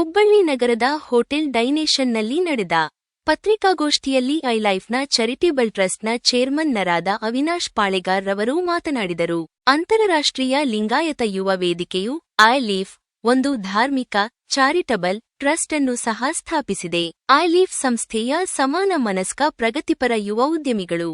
ಹುಬ್ಬಳ್ಳಿ ನಗರದ ಹೋಟೆಲ್ ಡೈನೇಷನ್ನಲ್ಲಿ ನಡೆದ ಪತ್ರಿಕಾಗೋಷ್ಠಿಯಲ್ಲಿ ಐಲೈಫ್ನ ಚಾರಿಟೇಬಲ್ ಟ್ರಸ್ಟ್ನ ಚೇರ್ಮನ್ನರಾದ ಅವಿನಾಶ್ ಪಾಳೆಗಾರ್ ರವರು ಮಾತನಾಡಿದರು. ಅಂತಾರಾಷ್ಟ್ರೀಯ ಲಿಂಗಾಯತ ಯುವ ವೇದಿಕೆಯು ಐಲೀಫ್, ಒಂದು ಧಾರ್ಮಿಕ, ಚಾರಿಟಬಲ್ ಟ್ರಸ್ಟ್ ಅನ್ನು ಸಹ ಸ್ಥಾಪಿಸಿದೆ. ಐಲೀಫ್ ಸಂಸ್ಥೆಯ ಸಮಾನ ಮನಸ್ಕ ಪ್ರಗತಿಪರ ಯುವ ಉದ್ಯಮಿಗಳು.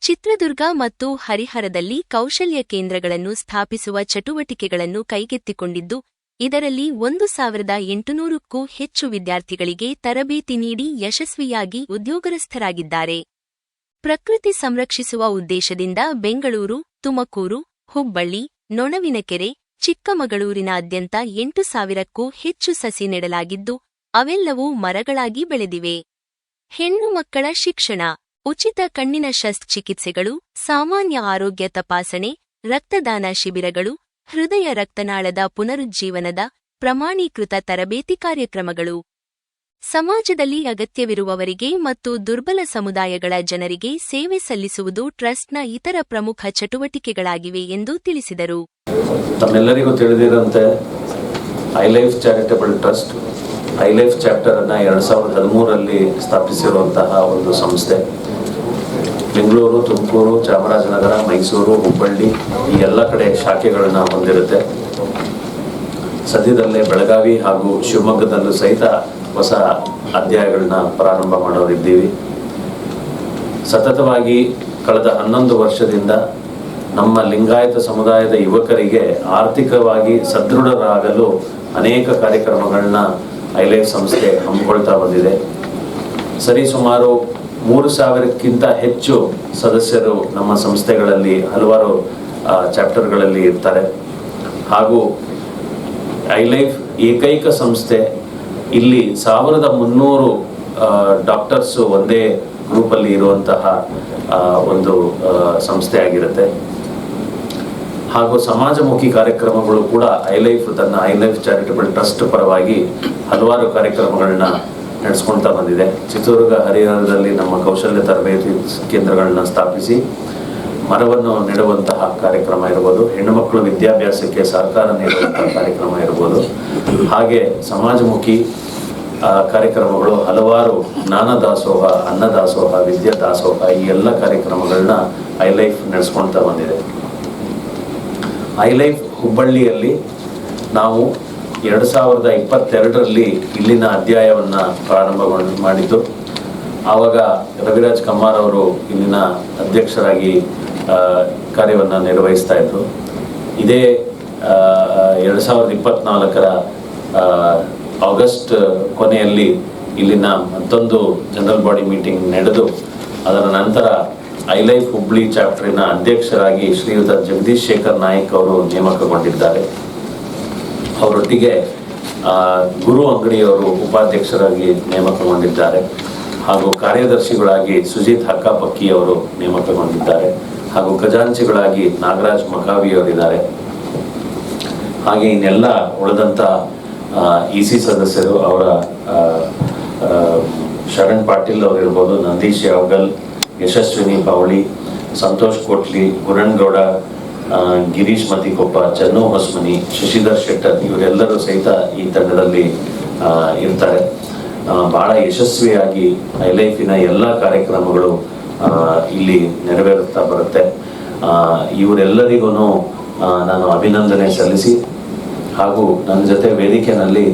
ಚಿತ್ರದುರ್ಗ ಮತ್ತು ಹರಿಹರದಲ್ಲಿ ಕೌಶಲ್ಯ ಕೇಂದ್ರಗಳನ್ನು ಸ್ಥಾಪಿಸುವ ಚಟುವಟಿಕೆಗಳನ್ನು ಕೈಗೆತ್ತಿಕೊಂಡಿದ್ದು ಇದರಲ್ಲಿ ಒಂದು ಸಾವಿರದ ಎಂಟುನೂರಕ್ಕೂ ಹೆಚ್ಚು ವಿದ್ಯಾರ್ಥಿಗಳಿಗೆ ತರಬೇತಿ ನೀಡಿ ಯಶಸ್ವಿಯಾಗಿ ಉದ್ಯೋಗರಸ್ಥರಾಗಿದ್ದಾರೆ ಪ್ರಕೃತಿ ಸಂರಕ್ಷಿಸುವ ಉದ್ದೇಶದಿಂದ ಬೆಂಗಳೂರು, ತುಮಕೂರು, ಹುಬ್ಬಳ್ಳಿ, ನೊಣವಿನಕೆರೆ, ಚಿಕ್ಕಮಗಳೂರಿನಾದ್ಯಂತ ಎಂಟು ಸಾವಿರಕ್ಕೂ ಹೆಚ್ಚು ಸಸಿ ನೆಡಲಾಗಿದ್ದು, ಅವೆಲ್ಲವೂ ಮರಗಳಾಗಿ ಬೆಳೆದಿವೆ. ಹೆಣ್ಣು ಮಕ್ಕಳ ಶಿಕ್ಷಣ, ಉಚಿತ ಕಣ್ಣಿನ ಶಸ್ತ್ರಚಿಕಿತ್ಸೆಗಳು, ಸಾಮಾನ್ಯ ಆರೋಗ್ಯ ತಪಾಸಣೆ, ರಕ್ತದಾನ ಶಿಬಿರಗಳು ಹೃದಯ ರಕ್ತನಾಳದ ಪುನರುಜ್ಜೀವನದ ಪ್ರಮಾಣೀಕೃತ ತರಬೇತಿ ಕಾರ್ಯಕ್ರಮಗಳು. ಸಮಾಜದಲ್ಲಿ ಅಗತ್ಯವಿರುವವರಿಗೆ ಮತ್ತು ದುರ್ಬಲ ಸಮುದಾಯಗಳ ಜನರಿಗೆ ಸೇವೆ ಸಲ್ಲಿಸುವುದು ಟ್ರಸ್ಟ್ನ ಇತರ ಪ್ರಮುಖ ಚಟುವಟಿಕೆಗಳಾಗಿವೆ ಎಂದು ತಿಳಿಸಿದರು. ತಮ್ಮೆಲ್ಲರಿಗೂ ತಿಳಿದಿರಂತೆ Life charitable trust I Life chapter ಅನ್ನ ಎರಡ್ ಸಾವಿರದ ಹದಿಮೂರರಲ್ಲಿ ಸ್ಥಾಪಿಸಿರುವಂತಹ ಒಂದು ಸಂಸ್ಥೆ. ಬೆಂಗಳೂರು, ತುಮಕೂರು, ಚಾಮರಾಜನಗರ, ಮೈಸೂರು, ಹುಬ್ಬಳ್ಳಿ ಈ ಎಲ್ಲ ಕಡೆ ಶಾಖೆಗಳನ್ನ ಹೊಂದಿರುತ್ತೆ. ಸದ್ಯದಲ್ಲೇ ಬೆಳಗಾವಿ ಹಾಗೂ ಶಿವಮೊಗ್ಗದಲ್ಲೂ ಸಹಿತ ಹೊಸ ಅಧ್ಯಾಯಗಳನ್ನ ಪ್ರಾರಂಭ ಮಾಡೋರಿದ್ದೀವಿ. ಸತತವಾಗಿ ಕಳೆದ ಹನ್ನೊಂದು ವರ್ಷದಿಂದ ನಮ್ಮ ಲಿಂಗಾಯತ ಸಮುದಾಯದ ಯುವಕರಿಗೆ ಆರ್ಥಿಕವಾಗಿ ಸದೃಢರಾಗಲು ಅನೇಕ ಕಾರ್ಯಕ್ರಮಗಳನ್ನ ಐಲೈಫ್ ಸಂಸ್ಥೆ ಹಮ್ಮಿಕೊಳ್ತಾ ಬಂದಿದೆ. ಸರಿ ಸುಮಾರು ಮೂರು ಸಾವಿರಕ್ಕಿಂತ ಹೆಚ್ಚು ಸದಸ್ಯರು ನಮ್ಮ ಸಂಸ್ಥೆಗಳಲ್ಲಿ ಹಲವಾರು ಚಾಪ್ಟರ್ಗಳಲ್ಲಿ ಇರ್ತಾರೆ. ಹಾಗೂ ಐ ಲೈಫ್ ಏಕೈಕ ಸಂಸ್ಥೆ. ಇಲ್ಲಿ ಸಾವಿರದ ಮುನ್ನೂರು ಡಾಕ್ಟರ್ಸ್ ಒಂದೇ ಗ್ರೂಪಲ್ಲಿ ಇರುವಂತಹ ಒಂದು ಸಂಸ್ಥೆ ಆಗಿರುತ್ತೆ. ಹಾಗೂ ಸಮಾಜಮುಖಿ ಕಾರ್ಯಕ್ರಮಗಳು ಕೂಡ ಐ ಲೈಫ್ ತನ್ನ ಐ ಲೈಫ್ ಚಾರಿಟಬಲ್ ಟ್ರಸ್ಟ್ ಪರವಾಗಿ ಹಲವಾರು ಕಾರ್ಯಕ್ರಮಗಳನ್ನ ನಡೆಸ್ಕೊಳ್ತಾ ಬಂದಿದೆ. ಚಿತ್ರದುರ್ಗ ಹರಿಹರದಲ್ಲಿ ನಮ್ಮ ಕೌಶಲ್ಯ ತರಬೇತಿ ಕೇಂದ್ರಗಳನ್ನು ಸ್ಥಾಪಿಸಿ ಮರವನ್ನು ನೆಡುವಂತಹ ಕಾರ್ಯಕ್ರಮ ಇರ್ಬೋದು ಹೆಣ್ಣು ಮಕ್ಕಳು ವಿದ್ಯಾಭ್ಯಾಸಕ್ಕೆ ಸಹಕಾರ ನೀಡುವಂತಹ ಕಾರ್ಯಕ್ರಮ ಇರ್ಬೋದು, ಹಾಗೆ ಸಮಾಜಮುಖಿ ಕಾರ್ಯಕ್ರಮಗಳು ಹಲವಾರು ಜ್ಞಾನ ದಾಸೋಹ, ಅನ್ನ ದಾಸೋಹ, ವಿದ್ಯಾ ದಾಸೋಹ ಈ ಎಲ್ಲ ಕಾರ್ಯಕ್ರಮಗಳನ್ನ ಐಲೈಫ್ ನಡೆಸ್ಕೊಳ್ತಾ ಬಂದಿದೆ. ಐಲೈಫ್ ಹುಬ್ಬಳ್ಳಿಯಲ್ಲಿ ನಾವು ಎರಡು ಸಾವಿರದ ಇಪ್ಪತ್ತೆರಡರಲ್ಲಿ ಇಲ್ಲಿನ ಅಧ್ಯಾಯವನ್ನು ಪ್ರಾರಂಭ ಮಾಡ್- ಮಾಡಿದ್ದು. ಆವಾಗ ರವಿರಾಜ್ ಕಮ್ಮಾರ್ ಅವರು ಇಲ್ಲಿನ ಅಧ್ಯಕ್ಷರಾಗಿ ಕಾರ್ಯವನ್ನು ನಿರ್ವಹಿಸ್ತಾ ಇದ್ದರು ಇದೇ ಎರಡು ಸಾವಿರದ ಇಪ್ಪತ್ನಾಲ್ಕರ ಆಗಸ್ಟ್ ಕೊನೆಯಲ್ಲಿ ಇಲ್ಲಿನ ಮತ್ತೊಂದು ಜನರಲ್ ಬಾಡಿ ಮೀಟಿಂಗ್ ನಡೆದು, ಅದರ ನಂತರ ಐಲೈಫ್ ಹುಬ್ಳಿ ಚಾಪ್ಟರಿನ ಅಧ್ಯಕ್ಷರಾಗಿ ಶ್ರೀಯುತ ಜಗದೀಶ್ ಶೇಖರ್ ನಾಯಕ್ ಅವರು ನೇಮಕಗೊಂಡಿದ್ದಾರೆ. ಅವರೊಟ್ಟಿಗೆ ಗುರು ಅಂಗಡಿಯವರು ಉಪಾಧ್ಯಕ್ಷರಾಗಿ ನೇಮಕಗೊಂಡಿದ್ದಾರೆ ಹಾಗೂ ಕಾರ್ಯದರ್ಶಿಗಳಾಗಿ ಸುಜಿತ್ ಹಕ್ಕಾಪಕ್ಕಿ ಅವರು ನೇಮಕಗೊಂಡಿದ್ದಾರೆ ಹಾಗೂ ಖಜಾಂಚಿಗಳಾಗಿ ನಾಗರಾಜ್ ಮಕಾವಿಯವರಿದ್ದಾರೆ ಹಾಗೆ ಇನ್ನೆಲ್ಲ ಉಳಿದಂಥ ಇ ಸಿ ಸದಸ್ಯರು ಅವರ ಶರಣ್ ಪಾಟೀಲ್ ಅವರಿರ್ಬೋದು, ನಂದೀಶ್ ಯಾವಗಲ್, ಯಶಸ್ವಿನಿ ಪಾವಳಿ ಸಂತೋಷ್ ಕೋಟ್ಲಿ, ಗುರಣ್ಗೌಡ ಗಿರೀಶ್ ಮತಿಕೊಪ್ಪ ಚನ್ನು ಹೊಸ್ಮನಿ ಶಶಿಧರ್ ಶೆಟ್ಟರ್, ಇವರೆಲ್ಲರೂ ಸಹಿತ ಈ ತಂಡದಲ್ಲಿ ಇರ್ತಾರೆ. ಬಹಳ ಯಶಸ್ವಿಯಾಗಿ ಲೈಫಿನ ಎಲ್ಲ ಕಾರ್ಯಕ್ರಮಗಳು ಇಲ್ಲಿ ನೆರವೇರುತ್ತಾ ಬರುತ್ತೆ. ಇವರೆಲ್ಲರಿಗೂ ನಾನು ಅಭಿನಂದನೆ ಸಲ್ಲಿಸಿ ಹಾಗೂ ನನ್ನ ಜೊತೆ ವೇದಿಕೆಯಲ್ಲಿ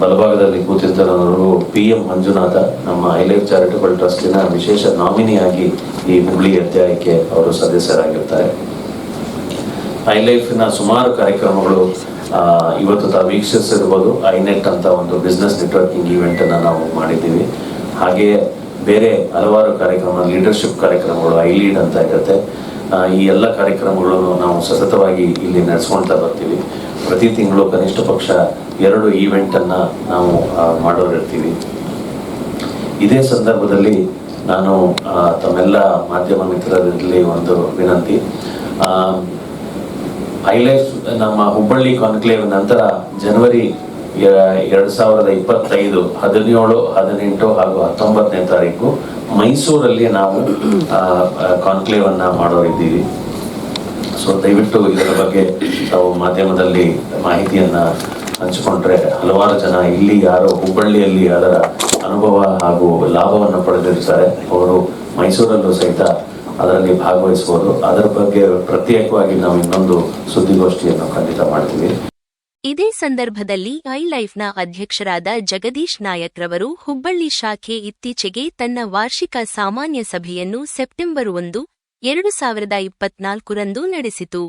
ಬಲಭಾಗದಲ್ಲಿ ಕೂತಿರ್ತಾರವರು ಪಿ ಎಂ ಮಂಜುನಾಥ, ನಮ್ಮ ಐಲೈಫ್ ಚಾರಿಟಬಲ್ ಟ್ರಸ್ಟಿನ ವಿಶೇಷ ನಾಮಿನಿಯಾಗಿ ಈ ಹುಬ್ಳಿ ಅಧ್ಯಾಯಕ್ಕೆ ಅವರು ಸದಸ್ಯರಾಗಿರ್ತಾರೆ. ಐಲೈಫಿನ ಸುಮಾರು ಕಾರ್ಯಕ್ರಮಗಳು ಇವತ್ತು ತಾವು ವೀಕ್ಷಿಸಿರ್ಬೋದು. ಐನೆಟ್ ಅಂತ ಒಂದು ಬಿಸ್ನೆಸ್ ನೆಟ್ವರ್ಕಿಂಗ್ ಈವೆಂಟನ್ನು ನಾವು ಮಾಡಿದ್ದೀವಿ. ಹಾಗೆಯೇ ಬೇರೆ ಹಲವಾರು ಕಾರ್ಯಕ್ರಮ ಲೀಡರ್ಶಿಪ್ ಕಾರ್ಯಕ್ರಮಗಳು ಐ ಲೀಡ್ ಅಂತ ಇರುತ್ತೆ. ಈ ಎಲ್ಲ ಕಾರ್ಯಕ್ರಮಗಳನ್ನು ನಾವು ಸತತವಾಗಿ ಇಲ್ಲಿ ನಡೆಸ್ಕೊಳ್ತಾ ಬರ್ತೀವಿ. ಪ್ರತಿ ತಿಂಗಳು ಕನಿಷ್ಠ ಪಕ್ಷ ಎರಡು ಈವೆಂಟನ್ನು ನಾವು ಮಾಡೋರಿರ್ತೀವಿ. ಇದೇ ಸಂದರ್ಭದಲ್ಲಿ ನಾನು ತಮ್ಮೆಲ್ಲ ಮಾಧ್ಯಮ ಮಿತ್ರರಲ್ಲಿ ಒಂದು ವಿನಂತಿ. ಐಲೈಫ್ ನಮ್ಮ ಹುಬ್ಬಳ್ಳಿ ಕಾನ್ಕ್ಲೇವ್ ನಂತರ ಜನವರಿ ಎರಡ್ ಸಾವಿರದ ಇಪ್ಪತ್ತೈದು, ಹದಿನೇಳು, ಹದಿನೆಂಟು ಹಾಗೂ ಹತ್ತೊಂಬತ್ತನೇ ತಾರೀಕು ಮೈಸೂರಲ್ಲಿ ನಾವು ಕಾನ್ಕ್ಲೇವ್ ಅನ್ನ ಮಾಡೋರಿದ್ದೀವಿ. ಸೊ ದಯವಿಟ್ಟು ಇದರ ಬಗ್ಗೆ ತಾವು ಮಾಧ್ಯಮದಲ್ಲಿ ಮಾಹಿತಿಯನ್ನ ಹಂಚಿಕೊಂಡ್ರೆ ಹಲವಾರು ಜನ ಇಲ್ಲಿ ಯಾರು ಹುಬ್ಬಳ್ಳಿಯಲ್ಲಿ ಅದರ ಅನುಭವ ಹಾಗೂ ಲಾಭವನ್ನು ಪಡೆದಿರ್ತಾರೆ. ಅವರು ಮೈಸೂರಲ್ಲೂ ಸಹಿತ ಅದರಲ್ಲಿ ಭಾಗವಹಿಸಬಹುದು ಅದರ ಬಗ್ಗೆ ಪ್ರತ್ಯೇಕವಾಗಿ ನಾವು ಇನ್ನೊಂದು ಸುದ್ದಿಗೋಷ್ಠಿಯನ್ನು ಖಂಡಿತ ಮಾಡ್ತೀವಿ. ಇದೇ ಸಂದರ್ಭದಲ್ಲಿ ಐ ಲೈಫ್ನ ಅಧ್ಯಕ್ಷರಾದ ಜಗದೀಶ್ ನಾಯಕ್ ರವರು ಹುಬ್ಬಳ್ಳಿ ಶಾಖೆ ಇತ್ತೀಚೆಗೆ ತನ್ನ ವಾರ್ಷಿಕ ಸಾಮಾನ್ಯ ಸಭೆಯನ್ನು ಸೆಪ್ಟೆಂಬರ್ ಒಂದು, ಎರಡು ಸಾವಿರದ ಇಪ್ಪತ್ನಾಲ್ಕರಂದು ನಡೆಸಿತು.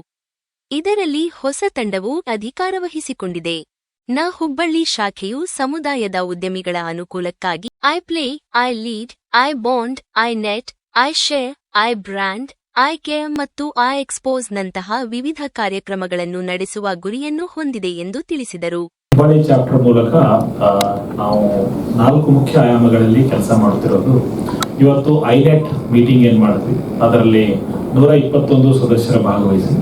ಇದರಲ್ಲಿ ಹೊಸ ತಂಡವು ಅಧಿಕಾರ ವಹಿಸಿಕೊಂಡಿದೆ. ನ ಹುಬ್ಬಳ್ಳಿ ಶಾಖೆಯು ಸಮುದಾಯದ ಉದ್ಯಮಿಗಳ ಅನುಕೂಲಕ್ಕಾಗಿ I play I lead I bond I net I share I brand, I care ಮತ್ತು ಐ ಎಕ್ಸ್ಪೋಸ್ ನಂತಹ ವಿವಿಧ ಕಾರ್ಯಕ್ರಮಗಳನ್ನು ನಡೆಸುವ ಗುರಿಯನ್ನು ಹೊಂದಿದೆ ಎಂದು ತಿಳಿಸಿದರು. ಹುಬ್ಬಳ್ಳಿ ಚಾಪ್ಟರ್ ಮೂಲಕ ನಾವು ನಾಲ್ಕು ಮುಖ್ಯ ಆಯಾಮಗಳಲ್ಲಿ ಕೆಲಸ ಮಾಡುತ್ತಿರೋದು. ಇವತ್ತು ಐಲೆಟ್ ಮೀಟಿಂಗ್ ಏನ್ ಮಾಡಿದ್ವಿ? ಅದರಲ್ಲಿ ನೂರ ಇಪ್ಪತ್ತೊಂದು ಸದಸ್ಯರ ಭಾಗವಹಿಸಿ,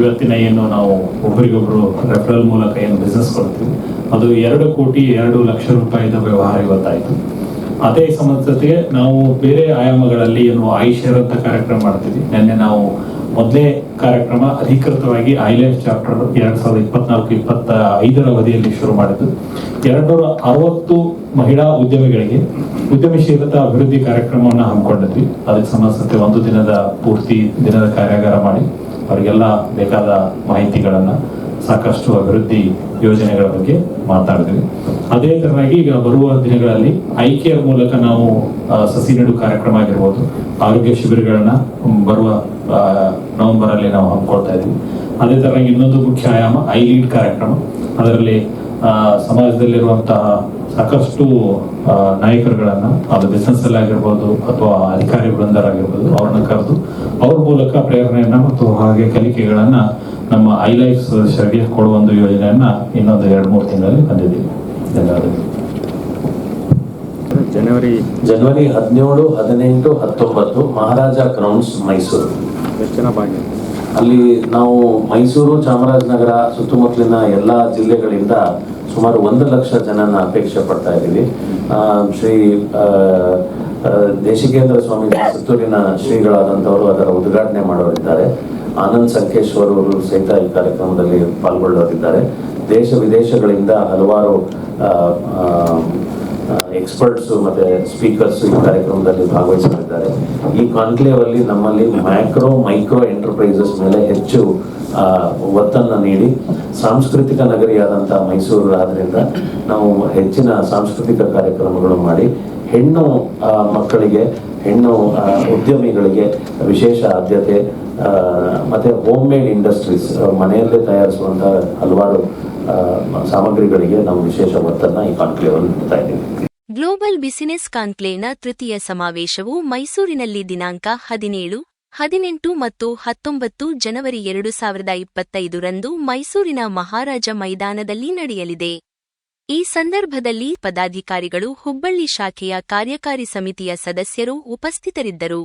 ಇವತ್ತಿನ ಏನು ನಾವು ಒಬ್ಬರಿಗೊಬ್ಬರು ರೆಫರಲ್ ಮೂಲಕ ಏನು ಬಿಸ್ನೆಸ್ ಕೊಡ್ತೀವಿ? ಅದು ಎರಡು ಕೋಟಿ ಎರಡು ಲಕ್ಷ ರೂಪಾಯಿದ ವ್ಯವಹಾರ ಇವತ್ತಾಯಿತು. ಅದೇ ಸಂಬಂಧಕ್ಕೆ ನಾವು ಬೇರೆ ಆಯಾಮಗಳಲ್ಲಿ ಏನು ಆಯುಷ್ಯರ್ ಅಂತ ಕಾರ್ಯಕ್ರಮ ಮಾಡ್ತೀವಿ ನಿನ್ನೆ ನಾವು ಮೊದಲೇ ಕಾರ್ಯಕ್ರಮ ಅಧಿಕೃತವಾಗಿ ಐಲೈಫ್ ಚಾಪ್ಟರ್ ಎರಡ್ ಸಾವಿರದ ಇಪ್ಪತ್ನಾಲ್ಕು ಇಪ್ಪತ್ತ ಐದರ ಅವಧಿಯಲ್ಲಿ ಶುರು ಮಾಡಿದ್ದು. ಎರಡ್ನೂರ ಅರವತ್ತು ಮಹಿಳಾ ಉದ್ಯಮಿಗಳಿಗೆ ಉದ್ಯಮಶೀಲತಾ ಅಭಿವೃದ್ಧಿ ಕಾರ್ಯಕ್ರಮವನ್ನು ಹಮ್ಮಿಕೊಂಡಿದ್ವಿ. ಅದಕ್ಕೆ ಸಂಬಂಧಿಸಿದಂತೆ ಒಂದು ದಿನದ ಪೂರ್ತಿ ದಿನದ ಕಾರ್ಯಾಗಾರ ಮಾಡಿ, ಅವರಿಗೆಲ್ಲ ಬೇಕಾದ ಮಾಹಿತಿಗಳನ್ನ ಸಾಕಷ್ಟು ಅಭಿವೃದ್ಧಿ ಯೋಜನೆಗಳ ಬಗ್ಗೆ ಮಾತಾಡಿದ್ವಿ. ಅದೇ ತರನಾಗಿ ಈಗ ಬರುವ ದಿನಗಳಲ್ಲಿ ಐಕೆಯ ಮೂಲಕ ನಾವು ಸಸಿ ನೆಡು ಕಾರ್ಯಕ್ರಮ ಆಗಿರ್ಬೋದು, ಆರೋಗ್ಯ ಶಿಬಿರಗಳನ್ನ ಬರುವ ನವೆಂಬರ್ ಅಲ್ಲಿ ನಾವು ಹಮ್ಮಿಕೊಳ್ತಾ ಇದ್ವಿ. ಅದೇ ತರನಾಗಿ ಇನ್ನೊಂದು ಮುಖ್ಯ ಆಯಾಮ ಐ ಲೀಡ್ ಕಾರ್ಯಕ್ರಮ. ಅದರಲ್ಲಿ ಸಮಾಜದಲ್ಲಿರುವಂತಹ ಸಾಕಷ್ಟು ನಾಯಕರುಗಳನ್ನ, ಅದು ಬಿಸ್ನೆಸ್ ಅಲ್ಲಿ ಆಗಿರ್ಬೋದು ಅಥವಾ ಅಧಿಕಾರಿ ವೃಂದರಾಗಿರ್ಬೋದು, ಅವ್ರನ್ನ ಕರೆದು ಅವ್ರ ಮೂಲಕ ಪ್ರೇರಣೆಯನ್ನ ಮತ್ತು ಹಾಗೆ ಕಲಿಕೆಗಳನ್ನ ನಮ್ಮ ಐ ಲೈಫ್ ಸದಸ್ಯರಿಗೆ ಕೊಡುವ ಒಂದು ಯೋಜನೆಯನ್ನ ಇನ್ನೊಂದು ಎರಡು ಮೂರು ತಿಂಗಳಲ್ಲಿ ತಂದಿದ್ದೀವಿ. ಧನ್ಯವಾದಗಳು. ಜನವರಿ ಜನವರಿ ಹದಿನೇಳು ಹದಿನೆಂಟು ಹತ್ತೊಂಬತ್ತು ಮಹಾರಾಜ ಗ್ರೌಂಡ್ಸ್ ಮೈಸೂರು. ಎಷ್ಟು ಜನ ಭಾಗಿ ಅಲ್ಲಿ ನಾವು ಮೈಸೂರು ಚಾಮರಾಜನಗರ ಸುತ್ತಮುತ್ತಲಿನ ಎಲ್ಲ ಜಿಲ್ಲೆಗಳಿಂದ ಸುಮಾರು ಒಂದು ಲಕ್ಷ ಜನನ ಅಪೇಕ್ಷೆ ಪಡ್ತಾ ಇದ್ದೀವಿ. ಆ, ಶ್ರೀ ದೇಶಿಕೇಂದ್ರ ಸ್ವಾಮಿ ಸುತ್ತೂರಿನ ಶ್ರೀಗಳಾದಂಥವರು ಅದರ ಉದ್ಘಾಟನೆ ಮಾಡೋರಿದ್ದಾರೆ. ಆನಂದ್ ಸಂಕೇಶ್ವರ್ ಅವರು ಸಹಿತ ಈ ಕಾರ್ಯಕ್ರಮದಲ್ಲಿ ಪಾಲ್ಗೊಳ್ಳೋರಿದ್ದಾರೆ ದೇಶ ವಿದೇಶಗಳಿಂದ ಹಲವಾರು ಎಕ್ಸ್ಪರ್ಟ್ಸ್ ಮತ್ತೆ ಸ್ಪೀಕರ್ಸ್ ಈ ಕಾರ್ಯಕ್ರಮದಲ್ಲಿ ಭಾಗವಹಿಸಲಿದ್ದಾರೆ. ಈ ಕಾನ್ಕ್ಲೇವ್ ಅಲ್ಲಿ ನಮ್ಮಲ್ಲಿ ಮ್ಯಾಕ್ರೋ, ಮೈಕ್ರೋ ಎಂಟರ್ಪ್ರೈಸಸ್ ಮೇಲೆ ಹೆಚ್ಚು ಒತ್ತನ್ನು ನೀಡಿ, ಸಾಂಸ್ಕೃತಿಕ ನಗರಿಯಾದಂಥ ಮೈಸೂರು ಆದ್ರಿಂದ ನಾವು ಹೆಚ್ಚಿನ ಸಾಂಸ್ಕೃತಿಕ ಕಾರ್ಯಕ್ರಮಗಳು ಮಾಡಿ, ಹೆಣ್ಣು ಮಕ್ಕಳಿಗೆ, ಹೆಣ್ಣು ಉದ್ಯಮಿಗಳಿಗೆ ವಿಶೇಷ ಆದ್ಯತೆ ಮತ್ತೆ ಹೋಮ್ ಮೇಡ್ ಇಂಡಸ್ಟ್ರೀಸ್ ಮನೆಯಲ್ಲೇ ತಯಾರಿಸುವಂತಹ ಹಲವಾರು ಸಾಮಗ್ರಿಗಳಿಗೆ ನಾವು ವಿಶೇಷ ಒತ್ತನ್ನ ಈ ಕಾನ್ಕ್ಲೇವ್ ಅಲ್ಲಿ ನೀಡ್ತಾ ಇದ್ದೀವಿ. ಗ್ಲೋಬಲ್ ಬಿಸಿನೆಸ್ ಕಾನ್ಕ್ಲೇವ್ನ ತೃತೀಯ ಸಮಾವೇಶವು ಮೈಸೂರಿನಲ್ಲಿ ದಿನಾಂಕ ಹದಿನೇಳು, ಹದಿನೆಂಟು ಮತ್ತು ಹತ್ತೊಂಬತ್ತು ಜನವರಿ ಎರಡು ಸಾವಿರದ ಇಪ್ಪತ್ತೈದರಂದು ಮೈಸೂರಿನ ಮಹಾರಾಜ ಮೈದಾನದಲ್ಲಿ ನಡೆಯಲಿದೆ. ಈ ಸಂದರ್ಭದಲ್ಲಿ ಪದಾಧಿಕಾರಿಗಳು ಹುಬ್ಬಳ್ಳಿ ಶಾಖೆಯ ಕಾರ್ಯಕಾರಿ ಸಮಿತಿಯ ಸದಸ್ಯರು ಉಪಸ್ಥಿತರಿದ್ದರು.